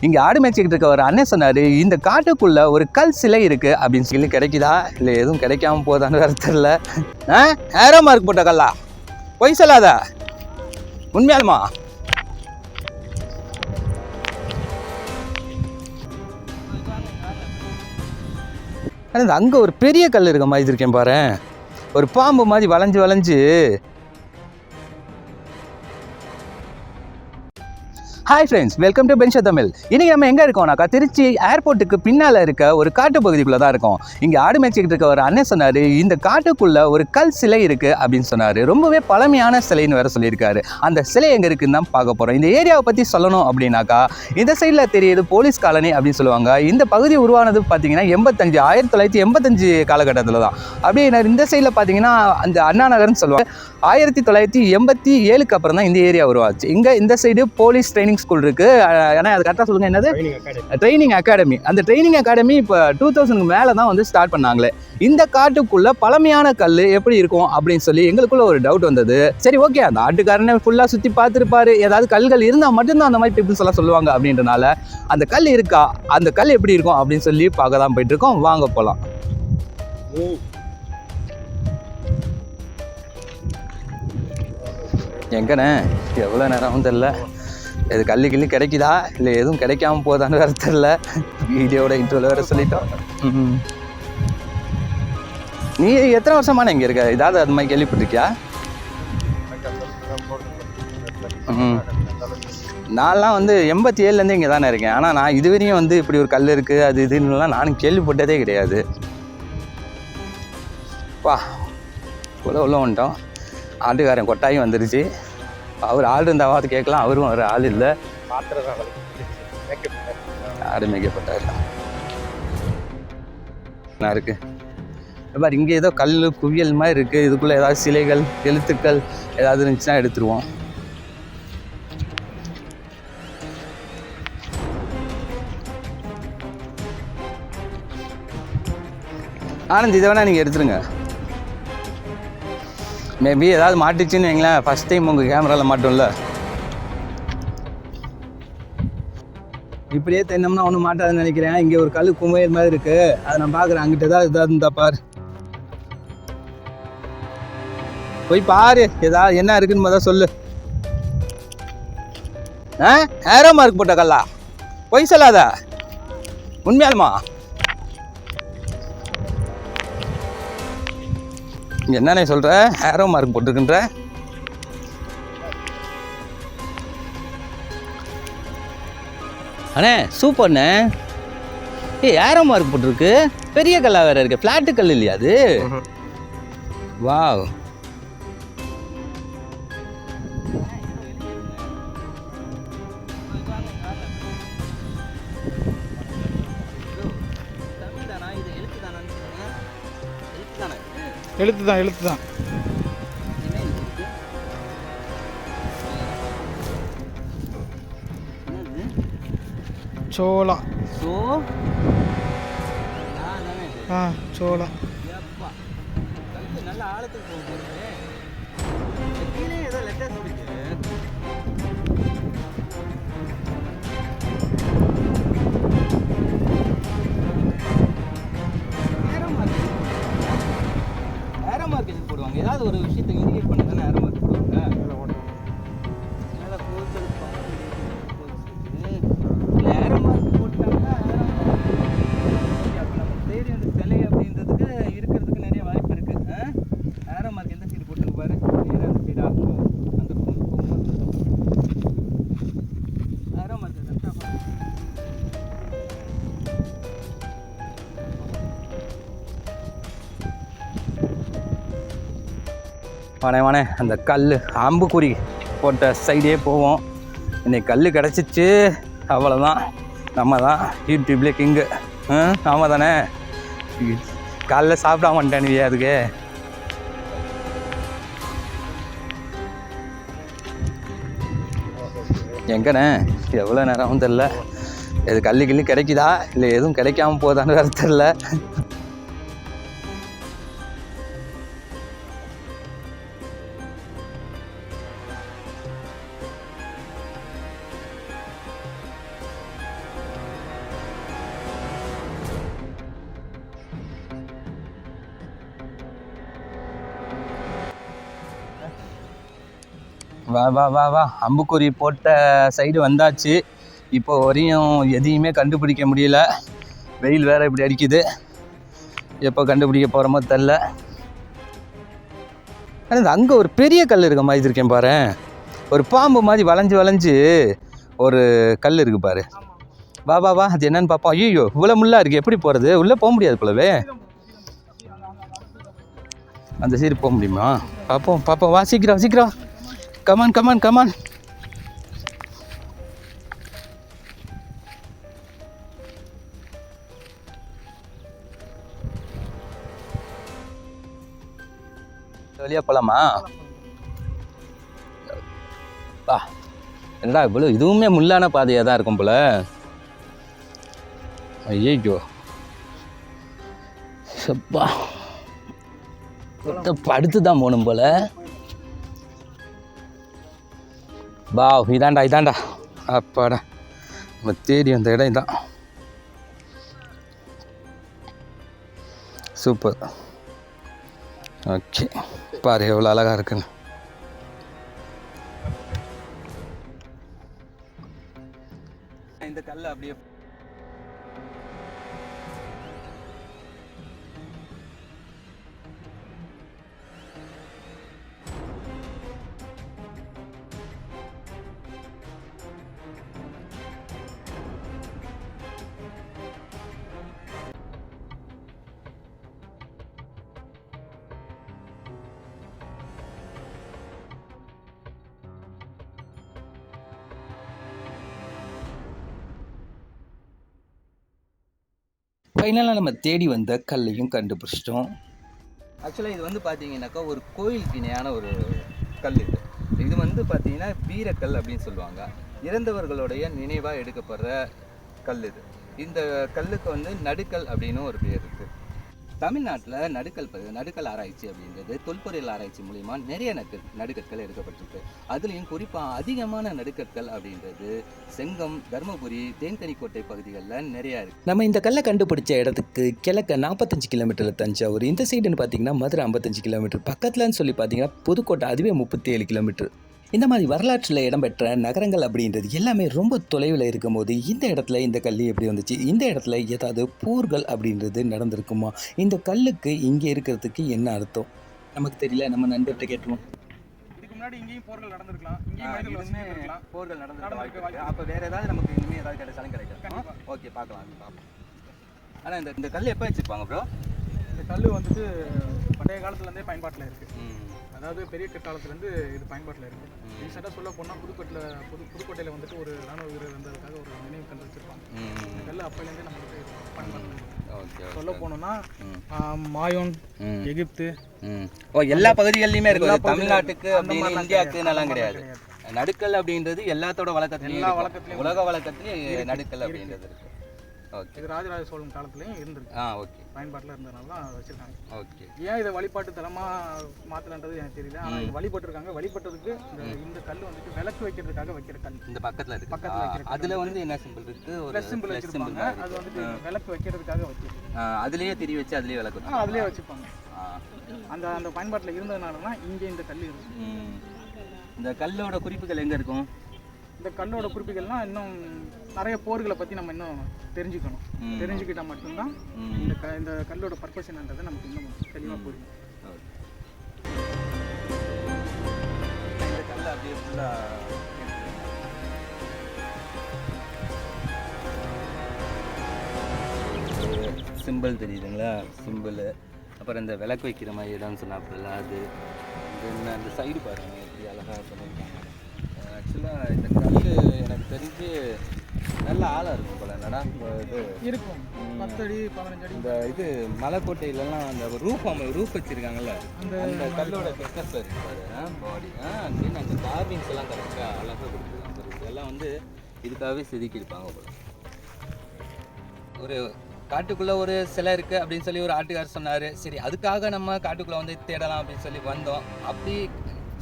இங்கே ஆடு மேய்ச்சிக்கிட்டு இருக்க ஒரு அண்ணன் சொன்னார் இந்த காட்டுக்குள்ள ஒரு கல் சிலை இருக்கு அப்படின்னு சொல்லி. கிடைக்குதா? இல்லை எதுவும் கிடைக்காம போதான்னு வேற தெரியல. ஆ? ஏரோ மார்க் போட்ட கல்லா? பொய் சொல்லாத. உண்மையாலுமா? ஆனால் அங்கே ஒரு பெரிய கல் இருக்க மாதிரி இருக்கேன் பாரு ஒரு பாம்பு மாதிரி வளைஞ்சு வளைஞ்சு ஹாய் ஃப்ரெண்ட்ஸ் வெல்கம் டு பென்ஷா தமிழ் இன்னைக்கு நம்ம எங்கே இருக்கோம்னாக்கா திருச்சி ஏர்போர்ட்டுக்கு பின்னால் இருக்க ஒரு காட்டு பகுதிக்குள்ளே தான் இருக்கோம். இங்கே ஆடு மேய்ச்சிக்கிட்டு இருக்க ஒரு அண்ணன் சொன்னார் இந்த காட்டுக்குள்ளே ஒரு கல் சிலை இருக்குது அப்படின்னு சொன்னார். ரொம்பவே பழமையான சிலைன்னு வேற சொல்லியிருக்காரு. அந்த சிலை எங்கே இருக்குன்னு தான் பார்க்க போகிறோம் இந்த ஏரியாவை பற்றி சொல்லணும் அப்படின்னாக்கா இந்த சைடில் தெரியுது போலீஸ் காலனி அப்படின்னு சொல்லுவாங்க. இந்த பகுதி உருவானது பார்த்தீங்கன்னா எண்பத்தஞ்சு ஆயிரத்தி தொள்ளாயிரத்தி எண்பத்தஞ்சு காலகட்டத்தில் தான். அப்படியே இந்த சைடில் பார்த்தீங்கன்னா அந்த அண்ணா நகர்னு சொல்லுவாங்க. ஆயிரத்தி தொள்ளாயிரத்தி எண்பத்தி ஏழுக்கு அப்புறம் தான் இந்த ஏரியா உருவாச்சு. இங்கே இந்த சைடு போலீஸ் ட்ரைனிங் ஸ்கூல் இருக்குது ஏன்னா அது கரெக்டாக சொல்லுங்கள் என்னது? ட்ரைனிங் அகாடமி அந்த ட்ரைனிங் அகாடமி இப்போ டூ தௌசண்ட்க்கு மேலே தான் வந்து ஸ்டார்ட் பண்ணாங்களே. இந்த காட்டுக்குள்ள பழமையான கல் எப்படி இருக்கும் அப்படின்னு சொல்லி எங்களுக்குள்ள ஒரு டவுட் வந்தது. சரி ஓகே அந்த ஆட்டுக்காரனை ஃபுல்லாக சுற்றி பார்த்துருப்பாரு. ஏதாவது கல்கள் இருந்தால் மட்டும்தான் அந்த மாதிரி பீப்புள்ஸ் எல்லாம் சொல்லுவாங்க அப்படின்றனால அந்த கல் இருக்கா? அந்த கல் எப்படி இருக்கும் அப்படின்னு சொல்லி பார்க்க தான் போயிட்டு இருக்கோம் வாங்க போகலாம் எங்கண்ணே? எவ்வளோ நேரம் தெரில இது கல்லு கிள்ளி கிடைக்குதா? இல்லை எதுவும் கிடைக்காம போதான்னு வேறு தெரில வீடியோட இன்ட்ரோல வேறு சொல்லிட்டோம். நீ எத்தனை வருஷமான இங்கே இருக்க? ஏதாவது அது மாதிரி கேள்விப்பட்டிருக்கியா? நான்லாம் வந்து எண்பத்தி ஏழுலேருந்து இங்கே தானே இருக்கேன். ஆனால் நான் இதுவரையும் வந்து இப்படி ஒரு கல் இருக்குது அது இதுன்னுலாம் நானும் கேள்விப்பட்டதே கிடையாது. வா உள்ள உள்ள வந்துட்டோம். ஆட்டுக்காரன் கொட்டாயும் வந்துருச்சு. அவர் ஆள் இருந்தாவது கேட்கலாம். அவரும் ஒரு ஆள் இல்லை. ஆடு மேய்க்கப்பட்டார்? என்ன இருக்கு? பார் இங்கே ஏதோ கல் குவியல் மாதிரி இருக்குது இதுக்குள்ளே ஏதாவது சிலைகள் எழுத்துக்கள் ஏதாவது இருந்துச்சுன்னா எடுத்துருவோம். ஆனந்த் இதை வேணா நீங்கள் எடுத்துருங்க. மேபி ஏதாவது மாட்டுச்சுன்னு வைங்களேன். ஃபஸ்ட் டைம் உங்கள் கேமராவில் மாட்டும்ல. இப்படியே தென்னம்னா ஒன்றும் மாட்டாதுன்னு நினைக்கிறேன். இங்கே ஒரு கல் குமையல் மாதிரி இருக்குது அதை நான் பார்க்குறேன். அங்கிட்ட ஏதாவது ஏதாவது இருந்தா பாரு. போய் பாரு. ஏதாவது என்ன இருக்குன்னு முதல்ல சொல்லு. ஆ? ஏரோ மார்க் போட்ட கல்லா? பொய் சொல்லாத. உண்மையாலுமா? இங்க என்னண்ணே சொல்ற? ஏரோ மார்க் போட்டிருக்குன்ற? அண்ணே சூப்பர்ண்ணே ஏய் ஏரோ மார்க் போட்டிருக்கு. பெரிய கல்லா வேற இருக்கு. ஃப்ளாட்டு கல் இல்லையா அது? வாவ் எழுத்து தான் எழுத்து தான். சோளா. ஸோ ஆ சோளா. நல்ல ஆழத்துக்கு போகுது. கீழே ஏதோ லெட்டர்ஸ் இருக்கு வனவானே வானே அந்த கல் அம்புக்குறி போட்ட சைடே போவோம். இன்னைக்கு கல் கிடச்சிச்சு. அவ்வளோதான் நம்ம தான் யூடியூப்லேயே கிங்கு ஆமாம் தானே காலைல சாப்பிடாம வந்துட்டேன் அதுக்கு. எங்கண்ணே எவ்வளோ நேரம் தெரில இது கல்லு கிள்ளி கிடைக்குதா? இல்லை எதுவும் கிடைக்காம போதான்னு வேறு தெரில வா வா வா வா. அம்புக்குறி போட்ட சைடு வந்தாச்சு. இப்போ வரையும் எதையுமே கண்டுபிடிக்க முடியல. வெயில் வேறு இப்படி அடிக்குது. எப்போ கண்டுபிடிக்க போகிறோமோ தெரில. ஆனால் அங்கே ஒரு பெரிய கல் இருக்க மாதிரி இருக்கேன் பாரு. ஒரு பாம்பு மாதிரி வளைஞ்சு வளைஞ்சு ஒரு கல் இருக்குது பாரு. வா வா வா. அது என்னன்னு பார்ப்போம் ஐயோ இவ்வளோ முள்ளாக இருக்குது எப்படி போகிறது உள்ளே போக முடியாது போலவே. அந்த சீர் போக முடியுமா? பார்ப்போம் பார்ப்போம் வா சீக்கிரம் சீக்கிரம். கமான் கமான் கமான் வெளியே போகலாமா பா என்னடா இவ்வளோ இதுவுமே முள்ளான பாதையாக தான் இருக்கும் போல. ஐயோ சப்பா. படுத்து தான் போகணும் போல. வா இதாண்டா இதாண்டா. அப்பாடா நம்ம தேடி அந்த இடம் இதான். சூப்பர் ஓகே பாரு எவ்வளோ அழகாக இருக்குங்க இந்த கல் அப்படியே ஃபைனலாக நம்ம தேடி வந்த கல்லையும் கண்டுபிடிச்சிட்டோம். ஆக்சுவலாக இது வந்து பார்த்தீங்கன்னாக்கா ஒரு கோயிலுக்கு இணையான ஒரு கல் இது. இது வந்து பார்த்தீங்கன்னா வீரக்கல் அப்படின்னு சொல்லுவாங்க. இறந்தவர்களுடைய நினைவாக எடுக்கப்படுற கல் இது. இந்த கல்லுக்கு வந்து நடுக்கல் அப்படின்னு ஒரு பேர் இருக்குது தமிழ்நாட்டில் நடுக்கல் நடுக்கல் ஆராய்ச்சி அப்படின்றது தொல்பொருள் ஆராய்ச்சி மூலிமா நிறைய நடு நடுக்கற்கள் எடுக்கப்பட்டிருக்கு. அதுலேயும் குறிப்பாக அதிகமான நடுக்கற்கள் அப்படின்றது செங்கம் தருமபுரி தேன்கனிக்கோட்டை பகுதிகளில் நிறையா இருக்குது நம்ம இந்த கல்லை கண்டுபிடிச்ச இடத்துக்கு கிழக்க நாற்பத்தஞ்சு கிலோமீட்டரில் தஞ்சாவூர் இந்த சைடுன்னு பார்த்தீங்கன்னா மதுரை ஐம்பத்தஞ்சு கிலோமீட்டர். பக்கத்துலன்னு சொல்லி பார்த்தீங்கன்னா புதுக்கோட்டை அதுவே முப்பத்தி ஏழு கிலோமீட்டர். இந்த மாதிரி வரலாற்றில் இடம்பெற்ற நகரங்கள் அப்படின்றது எல்லாமே ரொம்ப தொலைவில் இருக்கும்போது இந்த இடத்துல இந்த கல் எப்படி வந்துச்சு? இந்த இடத்துல ஏதாவது போர்கள் அப்படின்றது நடந்திருக்குமா? இந்த கல்லுக்கு இங்கே இருக்கிறதுக்கு என்ன அர்த்தம்? நமக்கு தெரியல நம்ம நண்பர்கிட்ட கேட்டுருவோம். இதுக்கு முன்னாடி இங்கேயும் போர்கள் நடந்திருக்கலாம். இங்கேயும் போர்கள் நடந்திருக்க நடந்திருக்க வாய்ப்பு இருக்கு. அப்போ வேற ஏதாவது நமக்கு இனிமேல் ஏதாவது கிடைச்சாலும் கிடைக்கும். ஓகே பார்க்கலாம் ஆனால் இந்த இந்த கல் எப்போ வச்சிருப்பாங்க ப்ரோ கல் வந்துட்டு பண்டைய காலத்துலேருந்தே பயன்பாட்டில் இருக்குது அதாவது பெரிய கட்டாளத்துலேருந்து இது பயன்பாட்டில் இருக்குது ரீசெண்டாக சொல்ல போனால் புதுக்கோட்டையில் புது புதுக்கோட்டையில் வந்துட்டு ஒரு ராணுவ வீரர் வந்ததுக்காக ஒரு நினைவு கல் வச்சுருப்பாங்க. கல் அப்போலேருந்தே நம்மளுக்கு பயன்பாட்டில் சொல்ல போனோம்னா மாயோன் எகிப்து ஓ எல்லா பகுதிகள்லையுமே இருக்கு. தமிழ்நாட்டுக்கு அந்த அப்படின்னு இந்தியாவுக்கு அந்த கிடையாது. நடுக்கல் அப்படின்றது எல்லாத்தோட வழக்கத்துலையும் எல்லா. வழக்கத்துலயும் உலக வழக்கத்துலையும் நடுக்கல் அப்படின்றது இருக்கு. ஓகே. இது ராஜராஜ சோழன் காலத்துலேயும் இருந்திருக்கு. ஆ ஓகே. பயன்பாட்டில் இருந்ததுனால தான் வச்சுருக்காங்க. ஓகே. ஏன் இதை வழிபாட்டு தலமாக மாற்றலன்றது எனக்கு தெரியல. ஆனால் இது வழிபட்டிருக்காங்க. வழிபட்டதுக்கு இந்த இந்த கல் வந்துட்டு விளக்கு வைக்கிறதுக்காக வைக்கிற கல். இந்த பக்கத்துல இருக்கு. பக்கத்துல வைக்கிற அதுல வந்து என்ன சிம்பிள் இருக்கு? ஒரு சிம்பிள் வச்சிருப்பாங்க. அது. வந்துட்டு விளக்கு வைக்கிறதுக்காக வைக்கிறது அதுலயே திரி வச்சு அதுலயே விளக்கு அதுலேயே வச்சுப்பாங்க. அந்த அந்த பயன்பாட்டில் இருந்ததுனால தான் இங்கே இந்த கல் இருக்கு. இந்த கல்லோட குறிப்புகள் எங்க இருக்கும்? இந்த கல்லோட குறிப்புகள்லாம் இன்னும் நிறைய போர்களை பற்றி நம்ம இன்னும் தெரிஞ்சுக்கணும். ம். தெரிஞ்சுக்கிட்டா மட்டும்தான். இந்த க இந்த கல்லோட பர்பஸ் என்னன்றது நமக்கு இன்னும் தெளிவாக புரியும். இந்த கல்லை அப்படியே ஃபுல்லா சிம்பிள் தெரியுதுங்களா? சிம்பிள் அப்புறம் இந்த விளக்கு வைக்கிற மாதிரி இடம்னு சொன்னாப்புல அது தென் அந்த சைடு பாருங்க எப்படி அழகாக பண்ணியிருக்காங்க ஆக்சுவலாக இந்த கல் தெரிஞ்சு நல்ல ஆழம் இருக்கும் போல. என்னடா இது? இருக்கும். பத்து அடி பதினஞ்சு அடி இந்த இது மலைக்கோட்டையிலலாம் அந்த ரூஃப் அமை ரூஃப் வச்சிருக்காங்கல்ல? அந்த கல்லோட திக்னஸ் இருப்பாரு பாடி. அங்கேயும் அந்த கார்விங்ஸ் எல்லாம் கரெக்டாக அழகாக கொடுத்துருக்காங்க. இதெல்லாம் வந்து இதுக்காகவே செதுக்கியிருப்பாங்க போல. ஒரு காட்டுக்குள்ளே ஒரு சிலை இருக்குது அப்படின்னு சொல்லி ஒரு ஆட்டுக்காரர் சொன்னார். சரி அதுக்காக நம்ம காட்டுக்குள்ளே வந்து தேடலாம் அப்படின்னு சொல்லி வந்தோம். அப்படி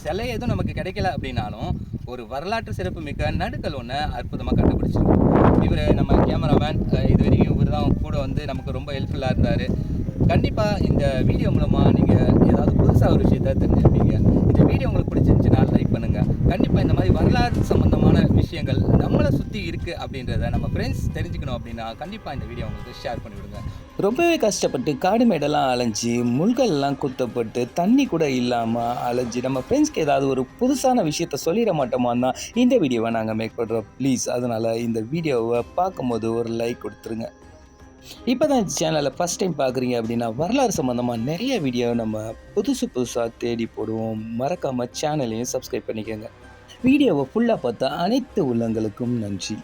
சிலை எதுவும் நமக்கு கிடைக்கல அப்படின்னாலும் ஒரு வரலாற்று சிறப்பு மிக்க நடுக்கல் ஒன்று அற்புதமாக கண்டுபிடிச்சிருக்கோம் இவர் நம்ம கேமராமேன் இது வரைக்கும் இவர் தான் கூட வந்து நமக்கு ரொம்ப ஹெல்ப்ஃபுல்லாக இருந்தார். கண்டிப்பாக இந்த வீடியோ மூலமாக நீங்கள் ஏதாவது புதுசாக ஒரு விஷயத்த தெரிஞ்சிருப்பீங்க. இந்த வீடியோ உங்களுக்கு பிடிச்சிருந்துச்சுன்னா லைக் பண்ணுங்கள் கண்டிப்பாக இந்த மாதிரி வரலாறு சம்மந்தமான விஷயங்கள் நம்மளை சுற்றி இருக்குது அப்படின்றத நம்ம ஃப்ரெண்ட்ஸ் தெரிஞ்சுக்கணும் அப்படின்னா கண்டிப்பாக இந்த வீடியோ உங்களுக்கு ஷேர் பண்ணிவிடுங்க. ரொம்பவே கஷ்டப்பட்டு காடு மேடெல்லாம் அலைஞ்சி முள்கள்லாம் குத்தப்பட்டு தண்ணி கூட இல்லாமல் அலைஞ்சி நம்ம ஃப்ரெண்ட்ஸ்க்கு ஏதாவது ஒரு புதுசான விஷயத்த சொல்லிட மாட்டோமான்னு தான் இந்த வீடியோவை நாங்கள் மேக் பண்ணுறோம் ப்ளீஸ் அதனால் இந்த வீடியோவை பார்க்கும்போது ஒரு லைக் கொடுத்துருங்க. இப்போ தான் சேனலை ஃபஸ்ட் டைம் பார்க்குறீங்க அப்படின்னா வரலாறு சம்மந்தமாக நிறைய வீடியோ நம்ம புதுசு புதுசாக தேடி போடுவோம். மறக்காமல் சேனலையும் சப்ஸ்கிரைப் பண்ணிக்கோங்க. வீடியோவை ஃபுல்லாக பார்த்தா அனைத்து உள்ளங்களுக்கும் நன்றி.